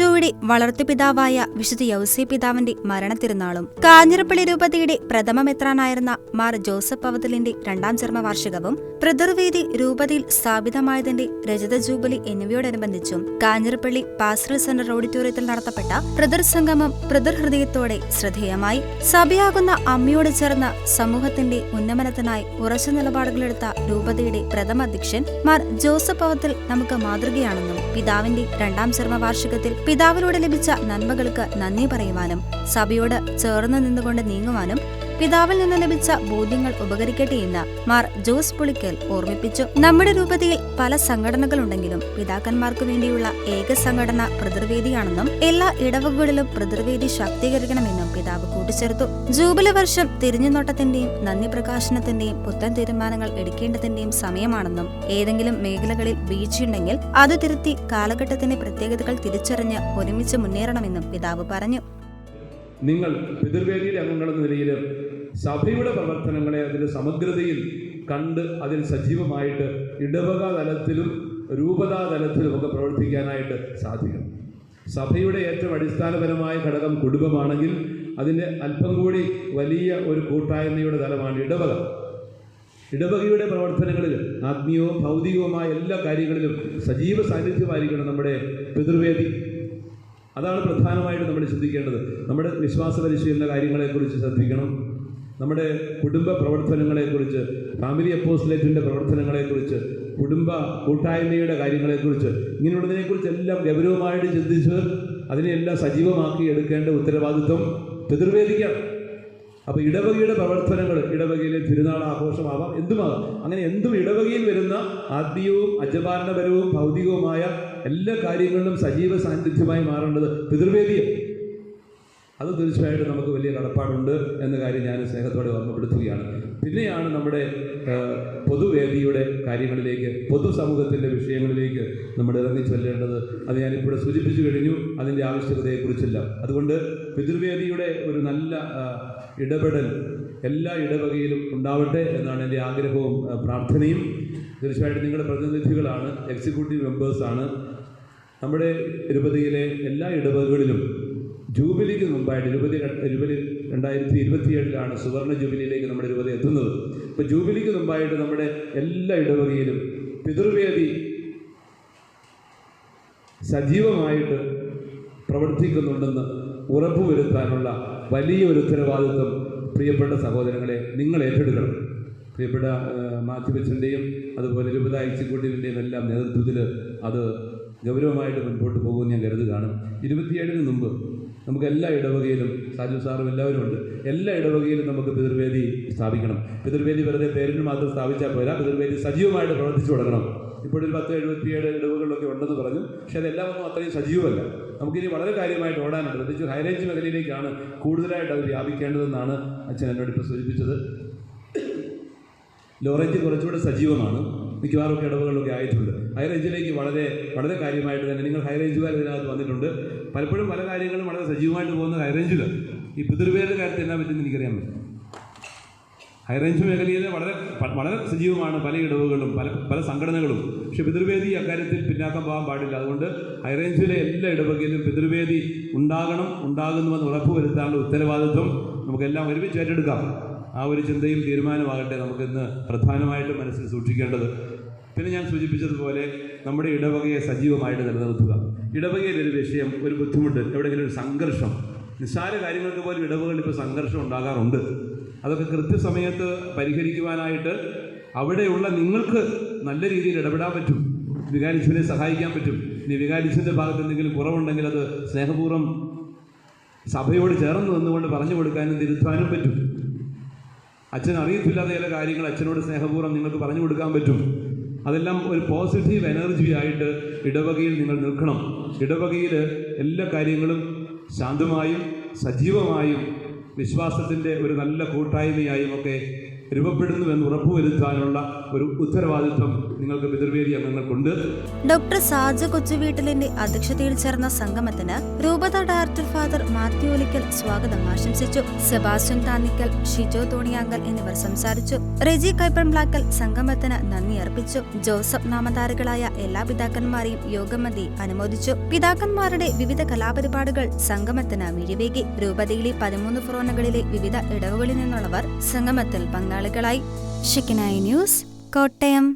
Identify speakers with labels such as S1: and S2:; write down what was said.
S1: ഈശോയുടെ വളർത്തുപിതാവായ വിശുദ്ധ യൗസേ പിതാവിന്റെ മരണത്തിരുന്നാളും കാഞ്ഞിരപ്പള്ളി രൂപതയുടെ പ്രഥമ മെത്രാനായിരുന്ന മാർ ജോസഫ് അവതലിന്റെ രണ്ടാം ചർമ്മവാർഷികവും പ്രതിർവേദി രൂപതയിൽ സ്ഥാപിതമായതിന്റെ രജത ജൂബിലി എന്നിവയോടനുബന്ധിച്ചും കാഞ്ഞിരപ്പള്ളി പാസ്റ്ററൽ സെന്റർ ഓഡിറ്റോറിയത്തിൽ നടത്തപ്പെട്ട പ്രതിർ സംഗമം പ്രതിർഹൃദയത്തോടെ ശ്രദ്ധേയമായി. സഭയാകുന്ന അമ്മയോട് ചേർന്ന സമൂഹത്തിന്റെ ഉന്നമനത്തിനായി ഉറച്ച നിലപാടുകളെടുത്ത രൂപതയുടെ പ്രഥമ അധ്യക്ഷൻ മാർ ജോസഫ് അവതിൽ നമുക്ക് മാതൃകയാണെന്നും പിതാവിന്റെ രണ്ടാം ചരമവാർഷികത്തിൽ പിതാവിലൂടെ ലഭിച്ച നന്മകൾക്ക് നന്ദി പറയുവാനും സഭയോട് ചേർന്ന് നിന്നുകൊണ്ട് നീങ്ങുവാനും പിതാവിൽ നിന്ന് ലഭിച്ച ബോധ്യങ്ങൾ ഉപകരിക്കട്ടെ എന്ന് മാർ ജോസ് പുളിക്കൽ ഓർമ്മിപ്പിച്ചു. നമ്മുടെ രൂപതയിൽ പല സംഘടനകളുണ്ടെങ്കിലും പിതാക്കന്മാർക്ക് വേണ്ടിയുള്ള ഏക സംഘടന പ്രതിർവേദിയാണെന്നും എല്ലാ ഇടവകളിലും പ്രതിർവേദി ശാക്തീകരിക്കണമെന്നും പിതാവ് കൂട്ടിച്ചേർത്തു. ജൂബിലി വർഷം തിരിഞ്ഞുനോട്ടത്തിന്റെയും നന്ദി പ്രകാശനത്തിന്റെയും പുത്തൻ തീരുമാനങ്ങൾ എടുക്കേണ്ടതിന്റെയും സമയമാണെന്നും ഏതെങ്കിലും മേഖലകളിൽ വീഴ്ചയുണ്ടെങ്കിൽ അത് തിരുത്തി കാലഘട്ടത്തിന്റെ പ്രത്യേകതകൾ തിരിച്ചറിഞ്ഞ് ഒരുമിച്ച് മുന്നേറണമെന്നും പിതാവ് പറഞ്ഞു.
S2: നിങ്ങൾ പിതൃവേദിയിലെ അംഗങ്ങളെന്ന നിലയിൽ സഭയുടെ പ്രവർത്തനങ്ങളെ അതിന്റെ സമഗ്രതയിൽ കണ്ട് അതിൽ സജീവമായിട്ട് ഇടവക തലത്തിലും രൂപതാ തലത്തിലും ഒക്കെ പ്രവർത്തിക്കാനായിട്ട് സാധിക്കണം. സഭയുടെ ഏറ്റവും അടിസ്ഥാനപരമായ ഘടകം കുടുംബമാണെങ്കിൽ അതിന്റെ അല്പം കൂടി വലിയ ഒരു കൂട്ടായ്മയുടെ തലമാണ് ഇടവക. ഇടവകയുടെ പ്രവർത്തനങ്ങളിൽ ആത്മീയവും ഭൗതികവുമായ എല്ലാ കാര്യങ്ങളിലും സജീവ സാന്നിധ്യമായിരിക്കണം നമ്മുടെ പിതൃവേദി. അതാണ് പ്രധാനമായിട്ട് നമ്മൾ ചിന്തിക്കേണ്ടത് നമ്മുടെ വിശ്വാസ പരിശീലന കാര്യങ്ങളെക്കുറിച്ച് ശ്രദ്ധിക്കണം. നമ്മുടെ കുടുംബ പ്രവർത്തനങ്ങളെക്കുറിച്ച് ഫാമിലി അപ്പോസ്ലേറ്റിന്റെ പ്രവർത്തനങ്ങളെക്കുറിച്ച് കുടുംബ കൂട്ടായ്മയുടെ കാര്യങ്ങളെക്കുറിച്ച് ഇങ്ങനെയുള്ളതിനെക്കുറിച്ചെല്ലാം ഗൗരവമായിട്ട് ചിന്തിച്ച് അതിനെയെല്ലാം സജീവമാക്കി എടുക്കേണ്ട ഉത്തരവാദിത്വം പിതൃവേദിക്കാണ്. അപ്പോൾ ഇടവകയുടെ പ്രവർത്തനങ്ങൾ ഇടവകയിലെ തിരുനാൾ ആഘോഷമാവാം എന്തുമാകാം? അങ്ങനെ എന്തും ഇടവകയിൽ വരുന്ന ആത്മീയവും അജപാലനപരവും ഭൗതികവുമായ എല്ലാ കാര്യങ്ങളിലും സജീവ സാന്നിധ്യമായി മാറേണ്ടത് പിതൃവേദിയും അത് തീർച്ചയായിട്ടും നമുക്ക് വലിയ കടപ്പാടുണ്ട് എന്ന കാര്യം ഞാൻ സ്നേഹത്തോടെ ഓർമ്മപ്പെടുത്തുകയാണ്. പിന്നെയാണ് നമ്മുടെ പൊതുവേദിയുടെ കാര്യങ്ങളിലേക്ക് പൊതുസമൂഹത്തിന്റെ വിഷയങ്ങളിലേക്ക് നമ്മൾ ഇറങ്ങി ചൊല്ലേണ്ടത്. അത് ഞാനിപ്പോൾ സൂചിപ്പിച്ചു കഴിഞ്ഞു അതിന്റെ ആവശ്യകതയെക്കുറിച്ചില്ല. അതുകൊണ്ട് പിതൃവേദിയുടെ ഒരു നല്ല ഇടപെടൽ എല്ലാ ഇടവകയിലും ഉണ്ടാവട്ടെ എന്നാണ് എന്റെ ആഗ്രഹവും പ്രാർത്ഥനയും. തീർച്ചയായിട്ടും നിങ്ങളുടെ പ്രതിനിധികളാണ് എക്സിക്യൂട്ടീവ് മെമ്പേഴ്സാണ്. നമ്മുടെ തിരുപതിയിലെ എല്ലാ ഇടവകകളിലും ജൂബിലിക്ക് മുമ്പായിട്ട് രൂപതി രൂപതി രണ്ടായിരത്തി ഇരുപത്തിയേഴിലാണ് സുവർണ ജൂബിലിയിലേക്ക് നമ്മുടെ രൂപത എത്തുന്നത്. അപ്പോൾ ജൂബിലിക്ക് മുമ്പായിട്ട് നമ്മുടെ എല്ലാ ഇടവകയിലും പിതൃവേദി സജീവമായിട്ട് പ്രവർത്തിക്കുന്നുണ്ടെന്ന് ഉറപ്പുവരുത്താനുള്ള വലിയ ഒരു ഉത്തരവാദിത്വം പ്രിയപ്പെട്ട സഹോദരങ്ങളെ നിങ്ങൾ ഏറ്റെടുക്കണം. പ്രിയപ്പെട്ട മാധ്യമത്തിന്റെയും അതുപോലെ രൂപത എക്സിക്യൂട്ടീവിന്റെയും എല്ലാം നേതൃത്വത്തിൽ അത് ഗൗരവമായിട്ട് മുൻപോട്ട് പോകുമെന്ന് ഞാൻ കരുതുകയാണ്. ഇരുപത്തിയേഴിന് മുമ്പ് നമുക്ക് എല്ലാ ഇടവകയിലും സാജു സാറും എല്ലാവരും ഉണ്ട്. എല്ലാ ഇടവകയിലും നമുക്ക് പിതൃവേദി സ്ഥാപിക്കണം. പിതൃവേദി വെറുതെ പേരിന് മാത്രം സ്ഥാപിച്ചാൽ പോരാ. പിതൃവേദി സജീവമായിട്ട് പ്രവർത്തിച്ചു തുടങ്ങണം. ഇപ്പോഴൊരു പത്ത് എഴുപത്തിയേഴ് ഇടവുകളിലൊക്കെ ഉണ്ടെന്ന് പറഞ്ഞു. പക്ഷെ അതെല്ലാം ഒന്നും അത്രയും സജീവമല്ല. നമുക്കിനി വളരെ കാര്യമായിട്ട് ഓടാനുണ്ട്. പ്രത്യേകിച്ച് ഹൈറേഞ്ച് മേഖലയിലേക്കാണ് കൂടുതലായിട്ട് അത് വ്യാപിക്കേണ്ടതെന്നാണ് അച്ഛൻ എന്നോട് ഇപ്പോൾ സൂചിപ്പിച്ചത്. ലോറേഞ്ച് കുറച്ചുകൂടെ സജീവമാണ്. മിക്കവാറും ഒക്കെ ഇടവുകളിലൊക്കെ ആയിട്ടുണ്ട്. ഹൈ റേഞ്ചിലേക്ക് വളരെ വളരെ കാര്യമായിട്ട് തന്നെ നിങ്ങൾ ഹൈ റേഞ്ചുകാർ ഇതിനകത്ത് വന്നിട്ടുണ്ട്. പലപ്പോഴും പല കാര്യങ്ങളും വളരെ സജീവമായിട്ട് പോകുന്ന ഹൈ റേഞ്ചിൽ ഈ പിതൃവേരുടെ കാര്യത്തിൽ എന്നാ പറ്റുമെന്ന് എനിക്കറിയാൻ പറ്റും. ഹൈ റേഞ്ച് മേഖലയിൽ വളരെ വളരെ സജീവമാണ് പല ഇടവുകളും പല പല സംഘടനകളും. പക്ഷെ പിതൃവേദി അക്കാര്യത്തിൽ പിന്നാക്കം പോകാൻ പാടില്ല. അതുകൊണ്ട് ഹൈ റേഞ്ചിലെ എല്ലാ ഇടവകയിലും പിതൃവേദി ഉണ്ടാകണം ഉണ്ടാകുന്നുവെന്ന് ഉറപ്പുവരുത്താനുള്ള ഉത്തരവാദിത്വം നമുക്കെല്ലാം ഒരുമിച്ച് ഏറ്റെടുക്കാം. ആ ഒരു ചിന്തയും തീരുമാനമാകട്ടെ നമുക്കിന്ന് പ്രധാനമായിട്ട് മനസ്സിൽ സൂക്ഷിക്കേണ്ടത്. പിന്നെ ഞാൻ സൂചിപ്പിച്ചതുപോലെ നമ്മുടെ ഇടവകയെ സജീവമായിട്ട് നിലനിർത്തുക. ഇടവകയിൽ ഒരു വിഷയം ഒരു ബുദ്ധിമുട്ട് എവിടെയെങ്കിലും ഒരു സംഘർഷം. നിസ്സാര കാര്യങ്ങൾക്ക് പോലും ഇടവകളിൽ ഇപ്പോൾ സംഘർഷം ഉണ്ടാകാറുണ്ട്. അതൊക്കെ കൃത്യസമയത്ത് പരിഹരിക്കുവാനായിട്ട് അവിടെയുള്ള നിങ്ങൾക്ക് നല്ല രീതിയിൽ ഇടപെടാൻ പറ്റും. വികാരിച്ചുവിനെ സഹായിക്കാൻ പറ്റും. ഇനി വികാരിച്ചുവിന്റെ ഭാഗത്ത് എന്തെങ്കിലും കുറവുണ്ടെങ്കിൽ അത് സ്നേഹപൂർവം സഭയോട് ചേർന്ന് നിന്നുകൊണ്ട് പറഞ്ഞു കൊടുക്കാനും തിരുത്താനും പറ്റും. അച്ഛൻ അറിയത്തില്ലാത്ത ചില കാര്യങ്ങൾ അച്ഛനോട് സ്നേഹപൂർവം നിങ്ങൾക്ക് പറഞ്ഞു കൊടുക്കാൻ പറ്റും. അതെല്ലാം ഒരു പോസിറ്റീവ് എനർജി ആയിട്ട് ഇടവകയിൽ നിങ്ങൾ നിൽക്കണം. ഇടവകയിൽ എല്ലാ കാര്യങ്ങളും ശാന്തമായും സജീവമായും വിശ്വാസത്തിന്റെ ഒരു നല്ല കൂട്ടായ്മയായും ഒക്കെ രൂപപ്പെടുന്നു എന്ന് ഉറപ്പുവരുത്താനുള്ള ഒരു ഉത്തരവാദിത്വം നിങ്ങൾക്ക് പിതൃവേദി അംഗങ്ങൾക്കുണ്ട്.
S1: ഡോക്ടർ സാജ കൊച്ചുവീട്ടിലിന്റെ അധ്യക്ഷതയിൽ ചേർന്ന സംഗമത്തിന് രൂപത ഡയറക്ടർ ഫാദർ മാത്യു ഒലിക്കൽ സ്വാഗതം ആശംസിച്ചു. സെബാസ്റ്റ്യൻ താന്നിക്കൽ ഷിജോ തോണിയാങ്കൽ എന്നിവർ സംസാരിച്ചു. റെജി കൈപ്പൺബ്ലാക്കൽ സംഗമത്തിന് നന്ദി അർപ്പിച്ചു. ജോസഫ് നാമധാരികളായ എല്ലാ പിതാക്കന്മാരെയും യോഗമതി അനുമോദിച്ചു. പിതാക്കന്മാരുടെ വിവിധ കലാപരിപാടികൾ സംഗമത്തിന് മിഴിവേകി രൂപതയിലെ പതിമൂന്ന് ഫ്രോണുകളിലെ വിവിധ ഇടവുകളിൽ നിന്നുള്ളവർ സംഗമത്തിൽ പങ്കാളികളായി ഷിക്കനായി ന്യൂസ് കോട്ടയം.